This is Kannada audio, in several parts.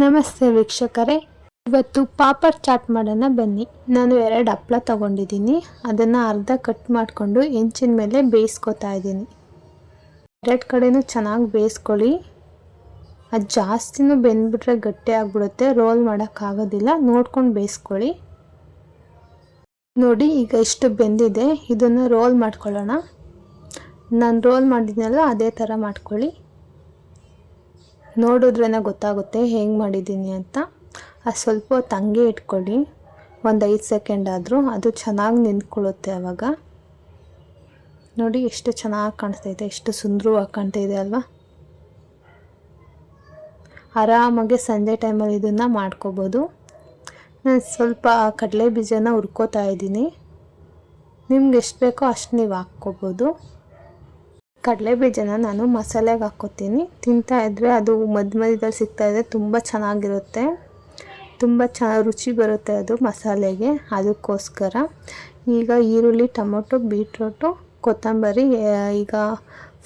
ನಮಸ್ತೆ ವೀಕ್ಷಕರೇ. ಇವತ್ತು ಪಾಪಡ್ ಚಾಟ್ ಮಾಡೋಣ ಬನ್ನಿ. ನಾನು ಎರಡು ಹಪ್ಪಳ ತಗೊಂಡಿದ್ದೀನಿ. ಅದನ್ನು ಅರ್ಧ ಕಟ್ ಮಾಡಿಕೊಂಡು ಹೆಂಚಿನ ಮೇಲೆ ಬೇಯಿಸ್ಕೊತಾ ಇದ್ದೀನಿ. ಎರಡು ಕಡೆಯೂ ಚೆನ್ನಾಗಿ ಬೇಯಿಸ್ಕೊಳ್ಳಿ. ಅದು ಜಾಸ್ತಿನೂ ಬೆಂದ್ಬಿಟ್ರೆ ಗಟ್ಟಿ ಆಗ್ಬಿಡುತ್ತೆ. ರೋಲ್ ಮಾಡೋಕ್ಕಾಗೋದಿಲ್ಲ ನೋಡ್ಕೊಂಡು ಬೇಯಿಸ್ಕೊಳ್ಳಿ. ನೋಡಿ, ಈಗ ಎಷ್ಟು ಬೆಂದಿದೆ. ಇದನ್ನು ರೋಲ್ ಮಾಡ್ಕೊಳ್ಳೋಣ. ನಾನು ರೋಲ್ ಮಾಡಿದ್ನಲ್ಲ, ಅದೇ ಥರ ಮಾಡ್ಕೊಳ್ಳಿ. ನೋಡಿದ್ರೇ ಗೊತ್ತಾಗುತ್ತೆ ಹೆಂಗೆ ಮಾಡಿದ್ದೀನಿ ಅಂತ. ಅದು ಸ್ವಲ್ಪ ಹೊತ್ತು ಇಟ್ಕೊಳ್ಳಿ. ಒಂದು ಐದು ಸೆಕೆಂಡ್ ಆದರೂ ಅದು ಚೆನ್ನಾಗಿ ನಿಂತ್ಕೊಳ್ಳುತ್ತೆ ಆವಾಗ ನೋಡಿ ಎಷ್ಟು ಚೆನ್ನಾಗಿ ಕಾಣಿಸ್ತೈತೆ, ಎಷ್ಟು ಸುಂದರವಾಗಿ ಇದೆ ಅಲ್ವಾ. ಆರಾಮಾಗಿ ಸಂಜೆ ಟೈಮಲ್ಲಿ ಇದನ್ನು ಮಾಡ್ಕೋಬೋದು. ನಾನು ಸ್ವಲ್ಪ ಕಡಲೆ ಬೀಜನ ಹುರ್ಕೋತಾ ಇದ್ದೀನಿ. ನಿಮ್ಗೆ ಎಷ್ಟು ಬೇಕೋ ಅಷ್ಟು ನೀವು ಹಾಕ್ಕೋಬೋದು. ಕಡಲೆ ಬೀಜನ ನಾನು ಮಸಾಲೆಗೆ ಹಾಕ್ಕೋತೀನಿ. ತಿಂತಾ ಇದ್ರೆ ಅದು ಮಧ್ಯ ಮಧ್ಯದಲ್ಲಿ ಸಿಗ್ತಾ ಇದೆ, ತುಂಬ ಚೆನ್ನಾಗಿರುತ್ತೆ. ತುಂಬ ಚ, ರುಚಿ ಬರುತ್ತೆ ಅದು ಮಸಾಲೆಗೆ. ಅದಕ್ಕೋಸ್ಕರ ಈಗ ಈರುಳ್ಳಿ, ಟೊಮೊಟೊ, ಬೀಟ್ರೋಟು, ಕೊತ್ತಂಬರಿ ಈಗ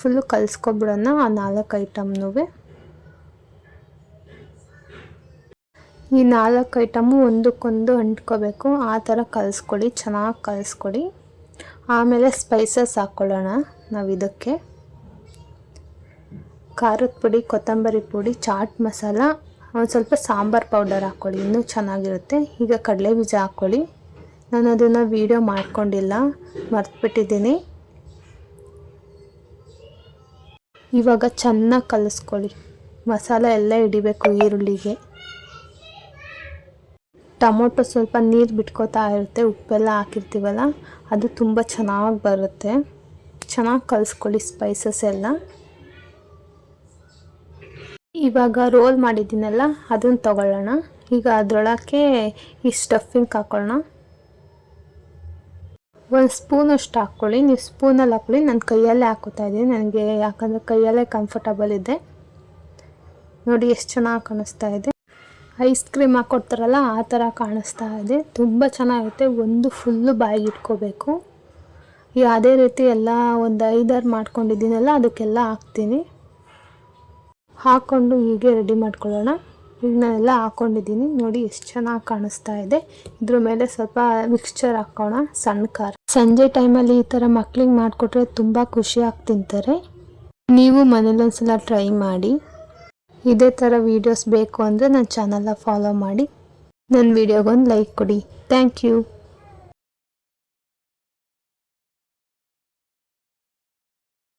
ಫುಲ್ಲು ಕಲಿಸ್ಕೊಬಿಡೋಣ ಆ ನಾಲ್ಕು ಐಟಮ್ನೂ. ಈ ನಾಲ್ಕು ಐಟಮು ಒಂದಕ್ಕೊಂದು ಅಂಟ್ಕೋಬೇಕು. ಆ ಥರ ಕಲಿಸ್ಕೊಡಿ, ಚೆನ್ನಾಗಿ ಕಲಿಸ್ಕೊಡಿ. ಆಮೇಲೆ ಸ್ಪೈಸಸ್ ಹಾಕ್ಕೊಳ್ಳೋಣ ನಾವು ಇದಕ್ಕೆ. ಖಾರದ ಪುಡಿ, ಕೊತ್ತಂಬರಿ ಪುಡಿ, ಚಾಟ್ ಮಸಾಲ, ಒಂದು ಸ್ವಲ್ಪ ಸಾಂಬಾರು ಪೌಡರ್ ಹಾಕ್ಕೊಳ್ಳಿ ಇನ್ನೂ ಚೆನ್ನಾಗಿರುತ್ತೆ. ಈಗ ಕಡಲೆ ಬೀಜ ಹಾಕ್ಕೊಳ್ಳಿ ನಾನು ಅದನ್ನು ವೀಡಿಯೋ ಮಾಡ್ಕೊಂಡಿಲ್ಲ, ಮರ್ತ್ಬಿಟ್ಟಿದ್ದೀನಿ. ಇವಾಗ ಚೆನ್ನಾಗಿ ಕಲಿಸ್ಕೊಳ್ಳಿ. ಮಸಾಲ ಎಲ್ಲ ಹಿಡಿಬೇಕು ಈರುಳ್ಳಿಗೆ. ಟೊಮೊಟೊ ಸ್ವಲ್ಪ ನೀರು ಬಿಟ್ಕೋತಾ ಇರುತ್ತೆ, ಉಪ್ಪೆಲ್ಲ ಹಾಕಿರ್ತೀವಲ್ಲ, ಅದು ತುಂಬ ಚೆನ್ನಾಗಿ ಬರುತ್ತೆ. ಚೆನ್ನಾಗಿ ಕಲಿಸ್ಕೊಳ್ಳಿ ಸ್ಪೈಸಸ್ ಎಲ್ಲ. ಇವಾಗ ರೋಲ್ ಮಾಡಿದ್ದೀನಲ್ಲ ಅದನ್ನು ತಗೊಳ್ಳೋಣ. ಈಗ ಅದರೊಳಕ್ಕೆ ಈ ಸ್ಟಫಿಂಗ್ ಹಾಕೊಳ್ಳೋಣ. ಒಂದು ಸ್ಪೂನಷ್ಟು ಹಾಕ್ಕೊಳ್ಳಿ, ನೀವು ಸ್ಪೂನಲ್ಲಿ ಹಾಕ್ಕೊಳ್ಳಿ. ನಾನು ಕೈಯಲ್ಲೇ ಹಾಕೋತಾ ಇದ್ದೀನಿ, ನನಗೆ ಯಾಕಂದರೆ ಕೈಯಲ್ಲೇ ಕಂಫರ್ಟಬಲ್ ಇದೆ. ನೋಡಿ ಎಷ್ಟು ಚೆನ್ನಾಗಿ ಕಾಣಿಸ್ತಾ ಇದೆ. ಐಸ್ ಕ್ರೀಮ್ ಹಾಕ್ಕೊಡ್ತಾರಲ್ಲ ಆ ಥರ ಕಾಣಿಸ್ತಾ ಇದೆ. ತುಂಬ ಚೆನ್ನಾಗಿರುತ್ತೆ ಒಂದು ಫುಲ್ಲು ಬಾಯಿಗೆ ಇಟ್ಕೋಬೇಕು. ಯಾವುದೇ ರೀತಿ ಎಲ್ಲ ಒಂದು ಐದಾರು ಮಾಡ್ಕೊಂಡಿದ್ದೀನಲ್ಲ, ಅದಕ್ಕೆಲ್ಲ ಹಾಕ್ತೀನಿ. ಹಾಕ್ಕೊಂಡು ಹೀಗೆ ರೆಡಿ ಮಾಡ್ಕೊಳ್ಳೋಣ. ಈಗ ನಾನೆಲ್ಲ ಹಾಕ್ಕೊಂಡಿದ್ದೀನಿ. ನೋಡಿ ಎಷ್ಟು ಚೆನ್ನಾಗಿ ಕಾಣಿಸ್ತಾ ಇದೆ. ಇದ್ರ ಮೇಲೆ ಸ್ವಲ್ಪ ಮಿಕ್ಸ್ಚರ್ ಹಾಕೋಣ, ಸಣ್ಣ ಖಾರ. ಸಂಜೆ ಟೈಮಲ್ಲಿ ಈ ಥರ ಮಕ್ಳಿಗೆ ಮಾಡಿಕೊಟ್ರೆ ತುಂಬ ಖುಷಿಯಾಗಿ ತಿಂತಾರೆ ನೀವು ಮನೇಲೊಂದ್ಸಲ ಟ್ರೈ ಮಾಡಿ. ಇದೇ ಥರ ವೀಡಿಯೋಸ್ ಬೇಕು ಅಂದರೆ ನನ್ನ ಚಾನಲ್ನ ಫಾಲೋ ಮಾಡಿ. ನನ್ನ ವೀಡಿಯೋಗೊಂದು ಲೈಕ್ ಕೊಡಿ. Thank you